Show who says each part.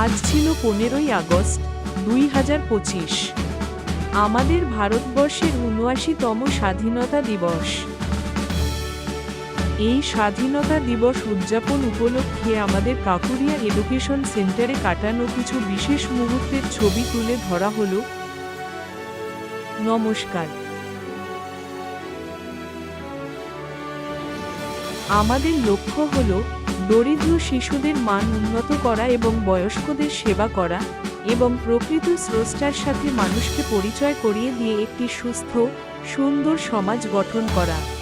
Speaker 1: আজ ছিল পনেরোই আগস্ট, দুই হাজার পঁচিশ। আমাদের ভারতবর্ষের উনআশিতম স্বাধীনতা দিবস। এই স্বাধীনতা দিবস উদযাপন উপলক্ষে আমাদের কাকুরিয়া এডুকেশন সেন্টারে কাটানো কিছু বিশেষ মুহূর্তের ছবি তুলে ধরা হলো। নমস্কার। আমাদের লক্ষ্য হল দরিদ্র শিশুদের মান উন্নত করা এবং বয়স্কদের সেবা করা এবং প্রকৃত স্রষ্টার সাথে মানুষকে পরিচয় করিয়ে দিয়ে একটি সুস্থ, সুন্দর সমাজ গঠন করা।